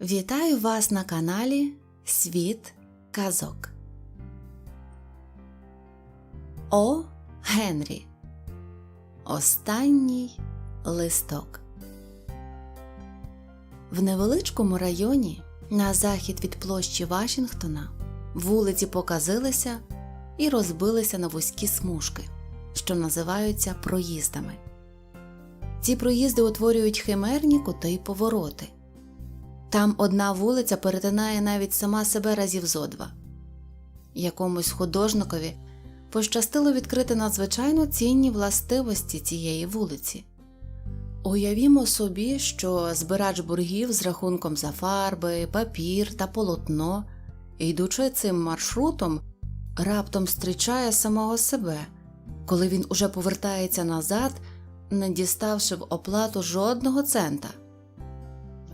Вітаю вас на каналі Світ Казок. О Генрі. Останній листок. В невеличкому районі на захід від площі Вашингтона вулиці показилися і розбилися на вузькі смужки, що називаються проїздами. Ці проїзди утворюють химерні кути й повороти. Там одна вулиця перетинає навіть сама себе разів зо два. Якомусь художникові пощастило відкрити надзвичайно цінні властивості цієї вулиці. Уявімо собі, що збирач боргів з рахунком за фарби, папір та полотно, йдучи цим маршрутом, раптом зустрічає самого себе, коли він уже повертається назад, не діставши в оплату жодного цента.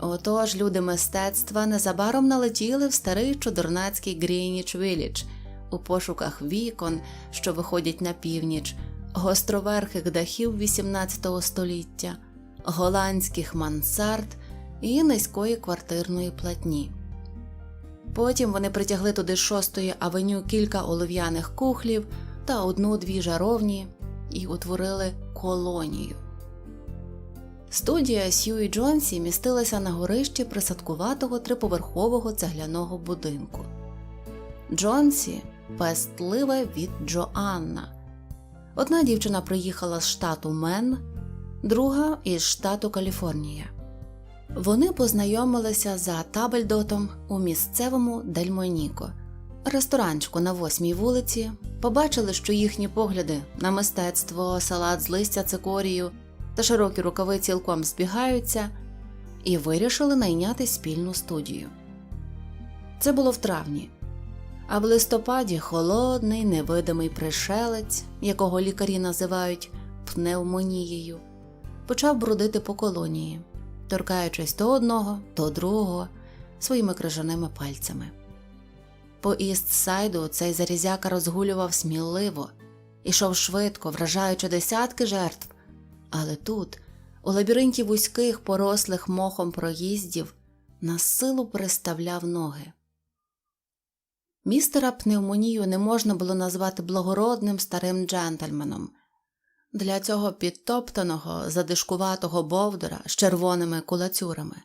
Отож люди мистецтва незабаром налетіли в старий чудернацький Грініч Віллідж у пошуках вікон, що виходять на північ, гостроверхих дахів XVIII століття, голландських мансард і низької квартирної платні. Потім вони притягли туди шостої авеню кілька олов'яних кухлів та одну-дві жаровні і утворили колонію. Студія Сьюі Джонсі містилася на горищі присадкуватого триповерхового цегляного будинку. Джонсі пестливе від Джоанна. Одна дівчина приїхала з штату Мен, друга із штату Каліфорнія. Вони познайомилися за Табельдотом у місцевому Дельмоніко, ресторанчику на восьмій вулиці, побачили, що їхні погляди на мистецтво, салат з листя цикорію та широкі рукави цілком збігаються, і вирішили найняти спільну студію. Це було в травні, а в листопаді холодний невидимий пришелець, якого лікарі називають пневмонією, почав бродити по колонії, торкаючись то одного, то другого своїми крижаними пальцями. По Іст-Сайду цей зарізяка розгулював сміливо, ішов швидко, вражаючи десятки жертв. Але тут, у лабіринті вузьких, порослих мохом проїздів, на силу переставляв ноги. Містера пневмонію не можна було назвати благородним старим джентльменом. Для цього підтоптаного, задишкуватого бовдора з червоними кулацюрами.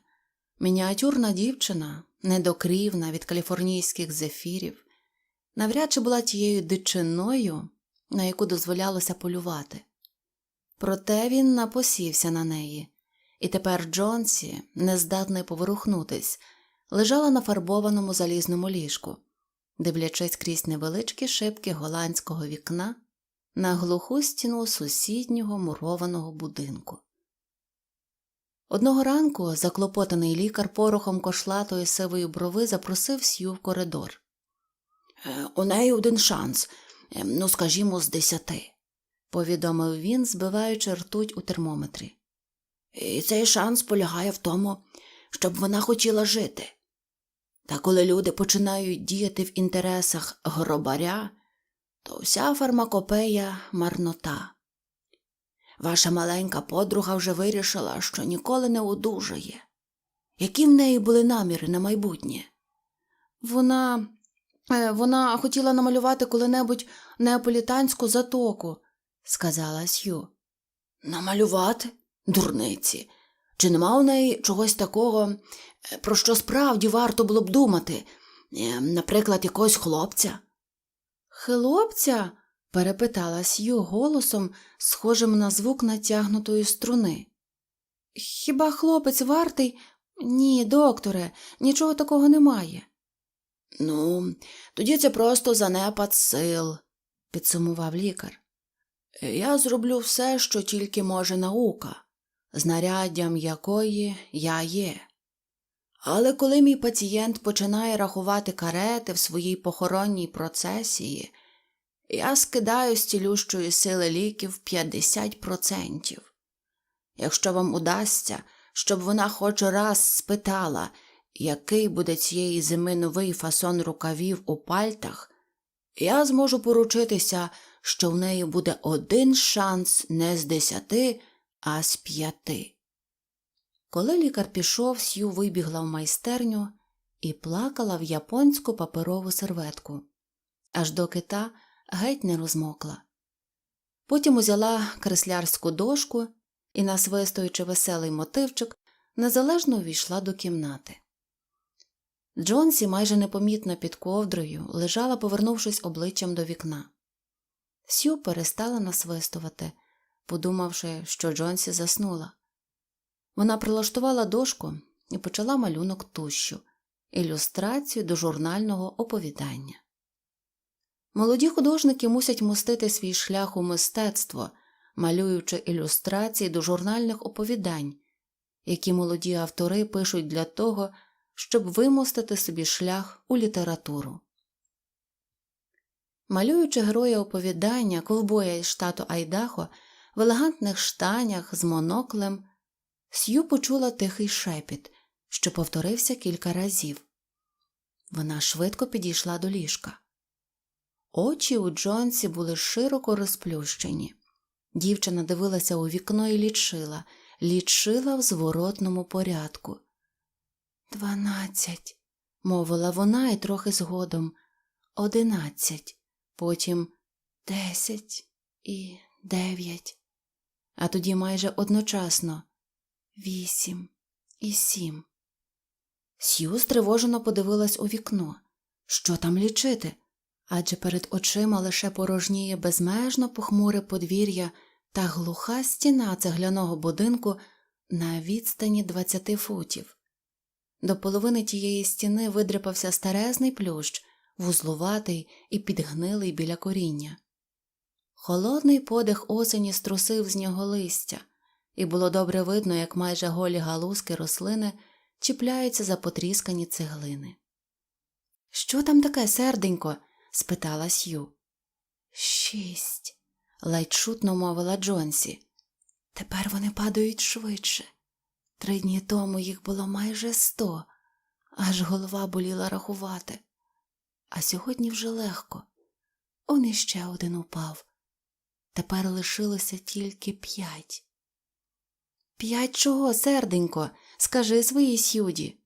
Мініатюрна дівчина, недокрівна від каліфорнійських зефірів, навряд чи була тією дичиною, на яку дозволялося полювати. Проте він напосівся на неї, і тепер Джонсі, нездатний поворухнутись, лежала на фарбованому залізному ліжку, дивлячись крізь невеличкі шибки голландського вікна на глуху стіну сусіднього мурованого будинку. Одного ранку заклопотаний лікар порохом кошлатої сивої брови запросив Сью в коридор. «Е, У неї один шанс, е, ну, скажімо, з десяти повідомив він, збиваючи ртуть у термометрі. І цей шанс полягає в тому, щоб вона хотіла жити. Та коли люди починають діяти в інтересах гробаря, то вся фармакопея марнота. Ваша маленька подруга вже вирішила, що ніколи не одужає. Які в неї були наміри на майбутнє? Вона. е, Вона хотіла намалювати коли-небудь неаполітанську затоку, сказала Сью. Намалювати? Дурниці. Чи нема у неї чогось такого, е, про що справді варто було б думати? Е, Наприклад, якогось хлопця? Хлопця? перепитала Сью голосом, схожим на звук натягнутої струни. Хіба хлопець вартий? Ні, докторе, нічого такого немає. Ну, тоді це просто занепад сил, підсумував лікар. Я зроблю все, що тільки може наука, знаряддям якої я є. Але коли мій пацієнт починає рахувати карети в своїй похоронній процесії, я скидаю з цілющої сили ліків 50%. Якщо вам удасться, щоб вона хоч раз спитала, який буде цієї зими новий фасон рукавів у пальтах, я зможу поручитися, що в неї буде один шанс не з десяти, а з п'яти. Коли лікар пішов, Сью вибігла в майстерню і плакала в японську паперову серветку, аж доки та геть не розмокла. Потім узяла креслярську дошку і, насвистуючи веселий мотивчик, незалежно увійшла до кімнати. Джонсі майже непомітно під ковдрою лежала, повернувшись обличчям до вікна. Сю перестала насвистувати, подумавши, що Джонсі заснула. Вона прилаштувала дошку і почала малюнок тущу, ілюстрацію до журнального оповідання. Молоді художники мусять мостити свій шлях у мистецтво, малюючи ілюстрації до журнальних оповідань, які молоді автори пишуть для того, щоб вимостити собі шлях у літературу. Малюючи героя оповідання ковбоя із штату Айдахо в елегантних штанях з моноклем, Сью почула тихий шепіт, що повторився кілька разів. Вона швидко підійшла до ліжка. Очі у Джонсі були широко розплющені. Дівчина дивилася у вікно і лічила, лічила в зворотному порядку. Дванадцять, мовила вона і трохи згодом. Одинадцять, потім десять і дев'ять, а тоді майже одночасно вісім і сім. Сью стривожено подивилась у вікно. Що там лічити? Адже перед очима лише порожніє безмежно похмуре подвір'я та глуха стіна цегляного будинку на відстані двадцяти футів. До половини тієї стіни видряпався старезний плющ, вузлуватий і підгнилий біля коріння. Холодний подих осені струсив з нього листя, і було добре видно, як майже голі галузки рослини чіпляються за потріскані цеглини. Що там таке, серденько? спитала Сью. Шість, ледь чутно мовила Джонсі. Тепер вони падають швидше. Три дні тому їх було майже сто, аж голова боліла рахувати. А сьогодні вже легко. Он іще один упав. Тепер лишилося тільки п'ять. П'ять чого, серденько? Скажи своїй сюді.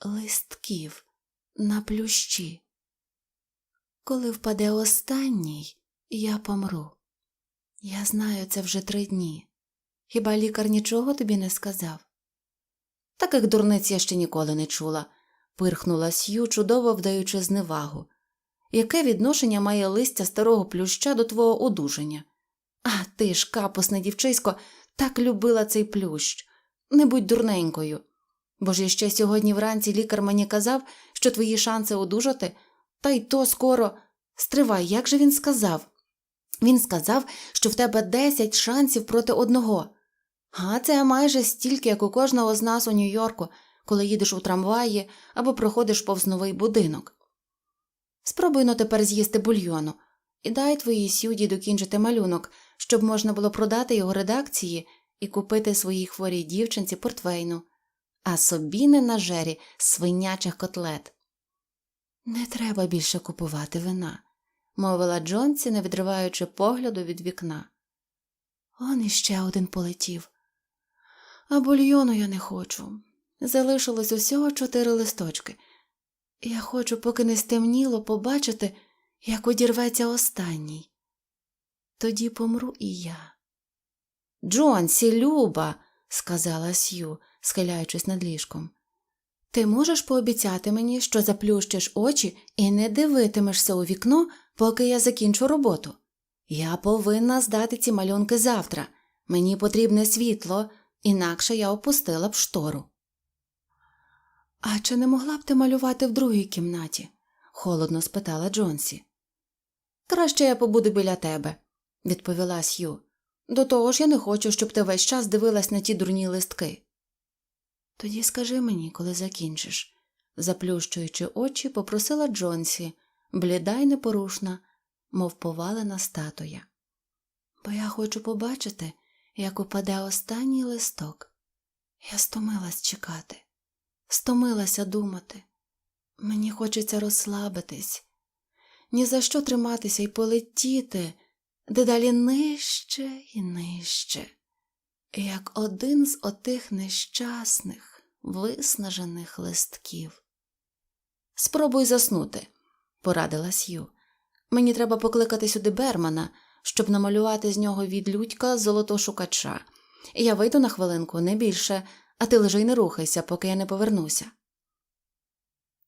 Листків на плющі. Коли впаде останній, я помру. Я знаю це вже три дні. Хіба лікар нічого тобі не сказав? Таких дурниць я ще ніколи не чула, пирхнула Сью, чудово вдаючи зневагу. Яке відношення має листя старого плюща до твого одужання? А ти ж, капусне дівчисько, так любила цей плющ. Не будь дурненькою. Бо ж іще сьогодні вранці лікар мені казав, що твої шанси одужати, та й то скоро. Стривай, як же він сказав? Він сказав, що в тебе десять шансів проти одного. А це майже стільки, як у кожного з нас у Нью-Йорку, коли їдеш у трамваї або проходиш повз новий будинок. Спробуй но тепер з'їсти бульйону і дай твоїй сюді докінчити малюнок, щоб можна було продати його редакції і купити своїй хворій дівчинці портвейну, а собі не на жері свинячих котлет. Не треба більше купувати вина, мовила Джонсі, не відриваючи погляду від вікна. Он іще один полетів. А бульйону я не хочу. Залишилось усього чотири листочки. Я хочу, поки не стемніло, побачити, як одірветься останній. Тоді помру і я. Джонсі, Люба, сказала Сью, схиляючись над ліжком. Ти можеш пообіцяти мені, що заплющиш очі і не дивитимешся у вікно, поки я закінчу роботу. Я повинна здати ці малюнки завтра. Мені потрібне світло, інакше я опустила б штору. А чи не могла б ти малювати в другій кімнаті? холодно спитала Джонсі. Краще я побуду біля тебе, відповіла Сью. До того ж я не хочу, щоб ти весь час дивилась на ті дурні листки. Тоді скажи мені, коли закінчиш, заплющуючи очі, попросила Джонсі, бліда й непорушна, мов повалена статуя. Бо я хочу побачити, як упаде останній листок. Я стомилась чекати, стомилася думати. Мені хочеться розслабитись, ні за що триматися і полетіти, дедалі нижче і нижче. як один з отих нещасних, виснажених листків. Спробуй заснути, порадила Сью. Мені треба покликати сюди Бермана, щоб намалювати з нього від людька золотошукача. Я вийду на хвилинку, не більше, а ти лежи й не рухайся, поки я не повернуся.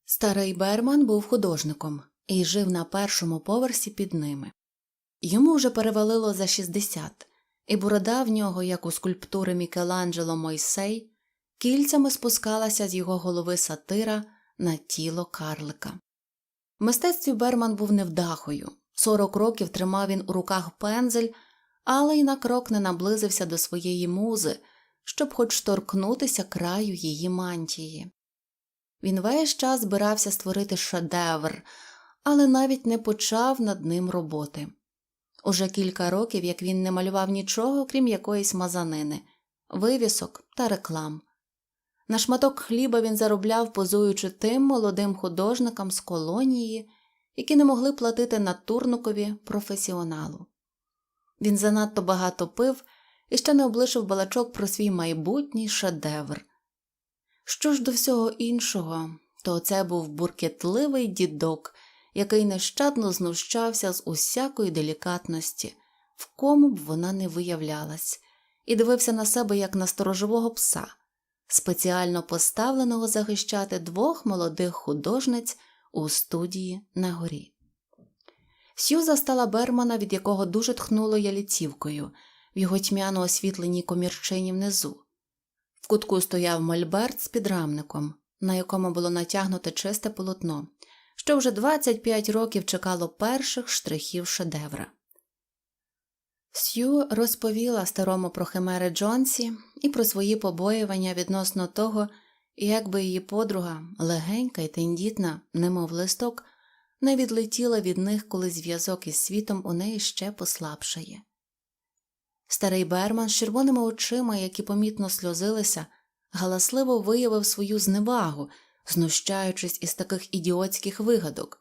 Старий Берман був художником і жив на першому поверсі під ними. Йому вже перевалило за 60, і борода в нього, як у скульптури Мікеланджело Мойсей, кільцями спускалася з його голови сатира на тіло карлика. В мистецтві Берман був невдахою. 40 років тримав він у руках пензель, але й на крок не наблизився до своєї музи, щоб хоч торкнутися краю її мантії. Він весь час збирався створити шедевр, але навіть не почав над ним роботи. Уже кілька років, як він не малював нічого, крім якоїсь мазанини, вивісок та реклам. На шматок хліба він заробляв, позуючи тим молодим художникам з колонії, які не могли платити натурникові професіоналу. Він занадто багато пив і ще не облишив балачок про свій майбутній шедевр. Що ж до всього іншого, то це був буркетливий дідок, який нещадно знущався з усякої делікатності, в кому б вона не виявлялась, і дивився на себе як на сторожового пса, спеціально поставленого захищати двох молодих художниць у студії на горі. Сью застала Бермана, від якого дуже тхнуло яліцівкою, в його тьмяно освітленій комірчині внизу. В кутку стояв мольберт з підрамником, на якому було натягнуте чисте полотно, що вже 25 років чекало перших штрихів шедевра. Сью розповіла старому про химери Джонсі і про свої побоювання відносно того, як би її подруга, легенька й тендітна, немов листок, не відлетіла від них, коли зв'язок із світом у неї ще послабшає. Старий Берман з червоними очима, які помітно сльозилися, галасливо виявив свою зневагу, знущаючись із таких ідіотських вигадок.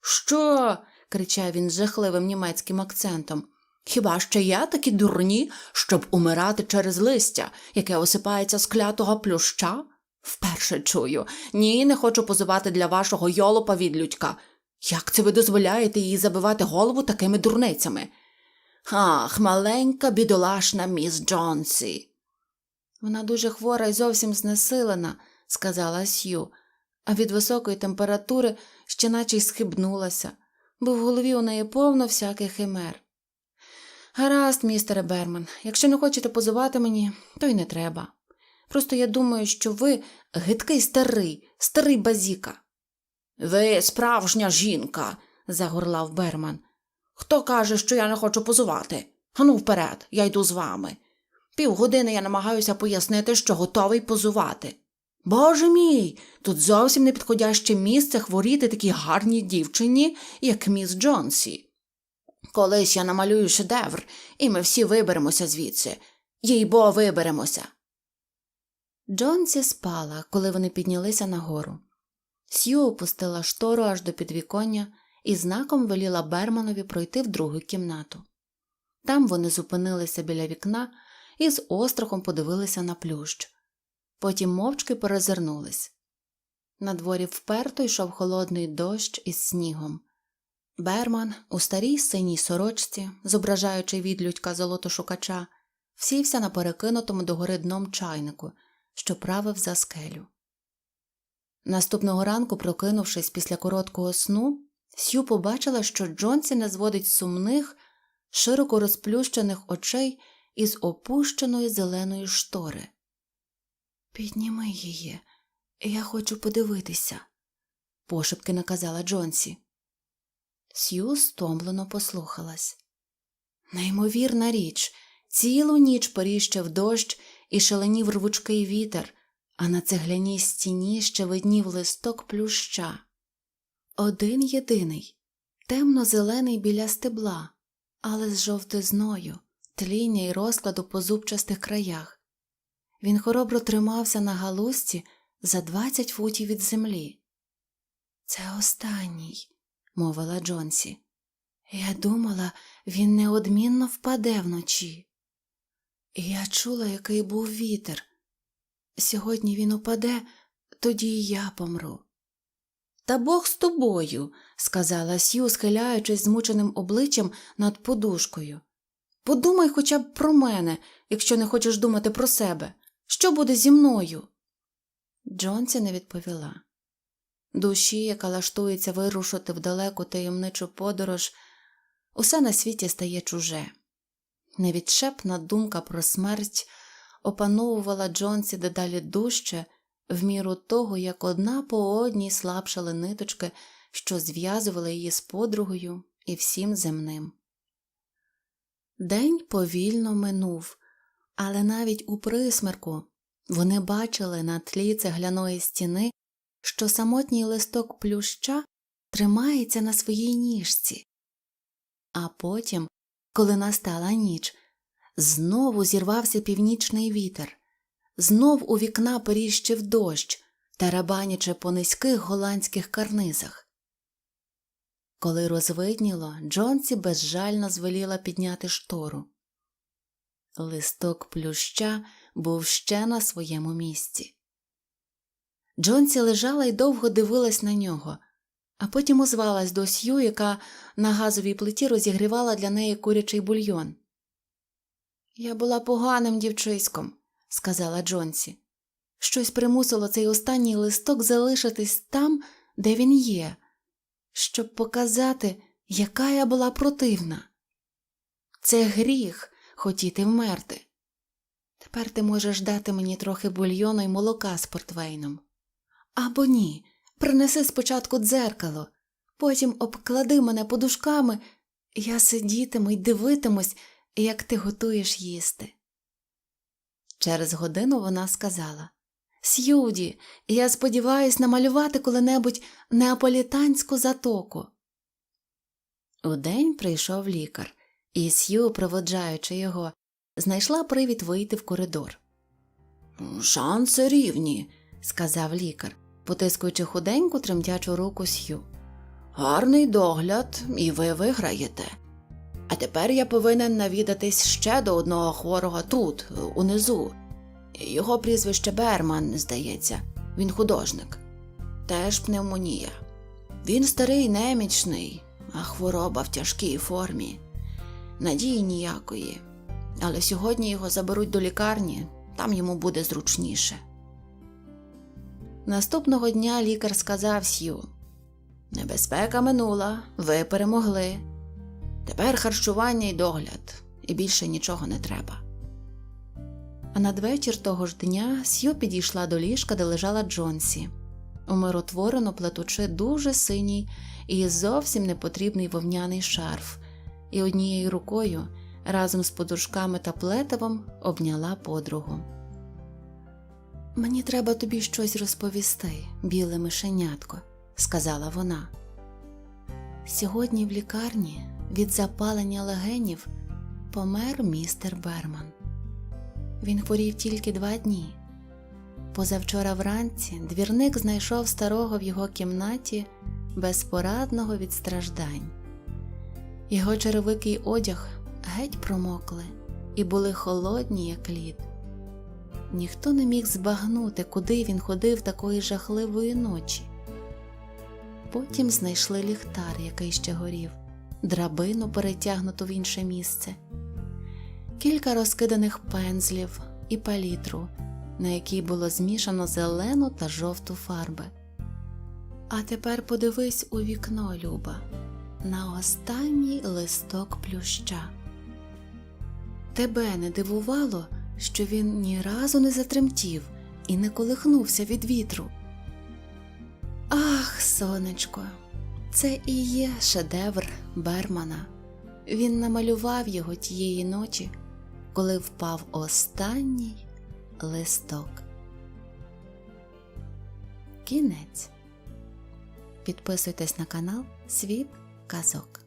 Що? кричав він з жахливим німецьким акцентом. Хіба ще я такі дурні, щоб умирати через листя, яке осипається з клятого плюща? Вперше чую. Ні, не хочу позувати для вашого йолопа відлюдька. Як це ви дозволяєте їй забивати голову такими дурницями? Ах, маленька бідолашна міс Джонсі. Вона дуже хвора і зовсім знесилена, сказала Сью, а від високої температури ще наче й схибнулася, бо в голові у неї повно всяких химер. Гаразд, містере Берман, якщо не хочете позивати мені, то й не треба. Просто я думаю, що ви гидкий старий, старий базіка. Ви справжня жінка, загорлав Берман. Хто каже, що я не хочу позувати? Ану вперед, я йду з вами. Півгодини я намагаюся пояснити, що готовий позувати. Боже мій, тут зовсім не підходяще місце хворіти такій гарній дівчині, як міс Джонсі. Колись я намалюю шедевр, і ми всі виберемося звідси. Їй бо виберемося. Джонсі спала, коли вони піднялися нагору. Сью опустила штору аж до підвіконня і знаком веліла Берманові пройти в другу кімнату. Там вони зупинилися біля вікна і з острахом подивилися на плющ. Потім мовчки перезирнулись. На дворі вперто йшов холодний дощ із снігом. Берман у старій синій сорочці, зображаючи відлюдька золотошукача, сівся на перекинутому догори дном чайнику, що правив за скелю. Наступного ранку, прокинувшись після короткого сну, Сью побачила, що Джонсі не зводить сумних, широко розплющених очей із опущеної зеленої штори. Підніми її, я хочу подивитися, пошепки наказала Джонсі. Сью стомлено послухалась. Неймовірна річ, цілу ніч поріщав дощ і шаленів рвучкий вітер, а на цегляній стіні ще виднів листок плюща. Один єдиний, темно-зелений біля стебла, але з жовтизною, тління й розкладу по зубчастих краях. Він хоробро тримався на галузці за двадцять футів від землі. Це останній, мовила Джонсі. Я думала, він неодмінно впаде вночі. Я чула, який був вітер. Сьогодні він упаде, тоді і я помру. Та Бог з тобою, сказала Сью, схиляючись змученим обличчям над подушкою. Подумай хоча б про мене, якщо не хочеш думати про себе. Що буде зі мною? Джонсі не відповіла. Душі, яка лаштується вирушити в далеку таємничу подорож, усе на світі стає чуже. Невідчепна думка про смерть опановувала Джонсі дедалі дужче, в міру того, як одна по одній слабшали ниточки, що зв'язували її з подругою і всім земним. День повільно минув, але навіть у присмерку вони бачили на тлі цегляної стіни, що самотній листок плюща тримається на своїй ніжці. А потім, коли настала ніч, знову зірвався північний вітер, знов у вікна періщив дощ, тарабанячи по низьких голландських карнизах. Коли розвидніло, Джонсі безжально звеліла підняти штору. Листок плюща був ще на своєму місці. Джонсі лежала і довго дивилась на нього, а потім озвалась до Сью, яка на газовій плиті розігрівала для неї курячий бульйон. Я була поганим дівчиськом, сказала Джонсі. Щось примусило цей останній листок залишитись там, де він є, щоб показати, яка я була противна. Це гріх хотіти вмерти. Тепер ти можеш дати мені трохи бульйону й молока з портвейном. Або ні, принеси спочатку дзеркало, потім обклади мене подушками, я сидітиму й дивитимусь, як ти готуєш їсти. Через годину вона сказала Сюді, я сподіваюсь намалювати коли-небудь неаполітанську затоку. Удень прийшов лікар, і Сью, проводжаючи його, знайшла привід вийти в коридор. Шанси рівні, сказав лікар, потискуючи худеньку тремтячу руку Сью. Гарний догляд, і ви виграєте. А тепер я повинен навідатись ще до одного хворого тут, унизу. Його прізвище Берман, здається, він художник. Теж пневмонія. Він старий немічний, а хвороба в тяжкій формі. Надії ніякої. Але сьогодні його заберуть до лікарні, там йому буде зручніше. Наступного дня лікар сказав Сью Небезпека минула, ви перемогли. Тепер харчування і догляд, і більше нічого не треба. А надвечір того ж дня Сью підійшла до ліжка, де лежала Джонсі, умиротворено плетучи дуже синій і зовсім непотрібний вовняний шарф, і однією рукою разом з подушками та плетивом обняла подругу. Мені треба тобі щось розповісти, біле мишенятко, сказала вона. Сьогодні в лікарні від запалення легенів помер містер Берман. Він хворів тільки два дні. Позавчора вранці двірник знайшов старого в його кімнаті безпорадного від страждань. Його черевикий одяг геть промокли і були холодні, як лід. Ніхто не міг збагнути, куди він ходив такої жахливої ночі. Потім знайшли ліхтар, який ще горів, драбину перетягнуту в інше місце, кілька розкиданих пензлів і палітру, на якій було змішано зелену та жовту фарби. А тепер подивись у вікно, Люба, на останній листок плюща. Тебе не дивувало, що він ні разу не затремтів і не колихнувся від вітру. Ах, сонечко, це і є шедевр Бермана. Він намалював його тієї ночі, коли впав останній листок. Кінець. Підписуйтесь на канал Світ Казок.